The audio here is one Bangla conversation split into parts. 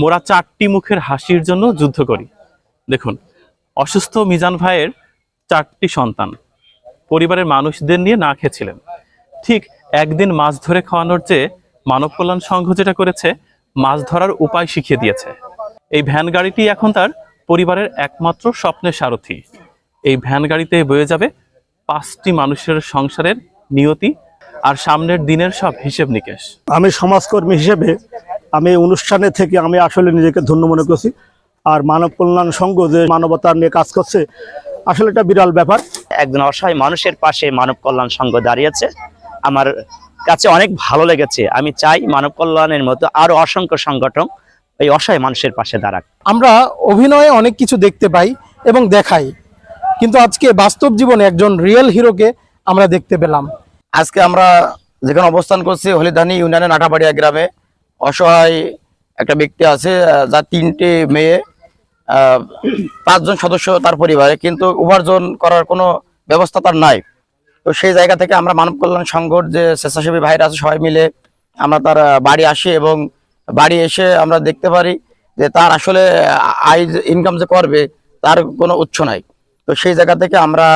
মোরা চারটি মুখের হাসির জন্য যুদ্ধ করি। দেখুন, অসুস্থ মিজান ভাইয়ের চারটি সন্তান। পরিবারের মানুষদের নিয়ে না খেয়েছিলেন। ঠিক একদিন মাছ ধরে খাওয়ানোর চেয়ে মানব কল্যাণ সংঘ যেটা করেছে, মাছ ধরার উপায় শিখিয়ে দিয়েছে। এই ভ্যান গাড়িটি এখন তার পরিবারের একমাত্র স্বপ্নের সারথি। এই ভ্যান গাড়িতে বয়ে যাবে পাঁচটি মানুষের সংসারের নিয়তি আর সামনের দিনের সব হিসেব নিকেশ। আমি সমাজকর্মী হিসেবে আমি এই অনুষ্ঠানে থেকে আমি আসলে নিজেকে ধন্য মনে করছি। আর মানব কল্যাণ সংঘ যে মানবতা নিয়ে কাজ করছে আসলে এটা বিরাল ব্যাপার। একজন অসহায় মানুষের পাশে মানব কল্যাণ সংঘ দাঁড়িয়েছে। আমার কাছে অনেক ভালো লেগেছে। আমি চাই মানব কল্যাণের মতো আরও অসংখ্য সংগঠন এই অসহায় মানুষের পাশে দাঁড়াক। আমরা অভিনয়ে অনেক কিছু দেখতে পাই এবং দেখাই। কিন্তু আজকে বাস্তব জীবনে একজন রিয়েল হিরোকে আমরা দেখতে পেলাম। আজকে আমরা যেখানে অবস্থান করছি হলিদানি ইউনিয়নের নাটাবাড়িয়া গ্রামে। অসহায় একটা ব্যক্তি আছে যার তিনটে মেয়ে পাঁচজন সদস্য তার পরিবারে, কিন্তু উপার্জন করার কোনো ব্যবস্থা তার নাই। তো সেই জায়গা থেকে আমরা মানব কল্যাণ সংঘর যে স্বেচ্ছাসেবী ভাইরা আছে সবাই মিলে আমরা তার বাড়ি আসি এবং বাড়ি এসে আমরা দেখতে পারি যে তার আসলে আয় ইনকাম যে করবে তার কোনো উৎস নাই। তো সেই জায়গা থেকে আমরা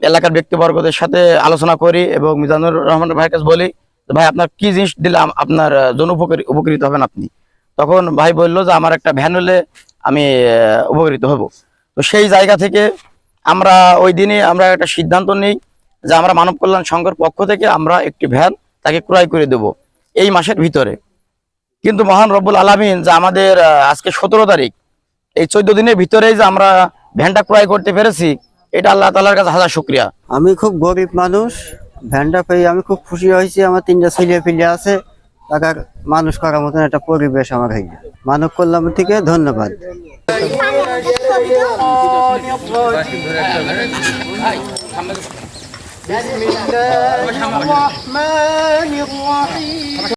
এলাকার ব্যক্তিবর্গদের সাথে আলোচনা করি এবং মিজানুর রহমান ভাইয়ের কাছে বলি ভাই, আপনার কি জিনিস দিলে আপনার জন্য উপকারী উপকৃত হবেন আপনি? তখন ভাই বলল যে, আমার একটা ভ্যান হলে আমি উপকৃত হব। তো সেই জায়গা থেকে আমরা ওই দিনে আমরা একটা সিদ্ধান্ত নিই যে, আমরা মানব কল্যাণ সংঘের পক্ষ থেকে আমরা একটি ভ্যান তাকে ক্রয় করে দেব এই মাসের ভিতরে। কিন্তু মহান রব্বুল আলামিন যে আমাদের আজকে সতেরো তারিখ, এই চোদ্দ দিনের ভিতরেই যে আমরা ভ্যানটা ক্রয় করতে পেরেছি, এটা আল্লাহ তালার কাছে হাজার শুক্রিয়া। আমি খুব গরিব মানুষ ভ্যানটা পেয়ে আমি খুব খুশি হয়েছি। আমার তিনটা ছেলে ফিলে আছে। টাকার মানুষ করার মতন একটা পরিবেশ আমার হয়ে মানব কল্যাণ থেকে ধন্যবাদ।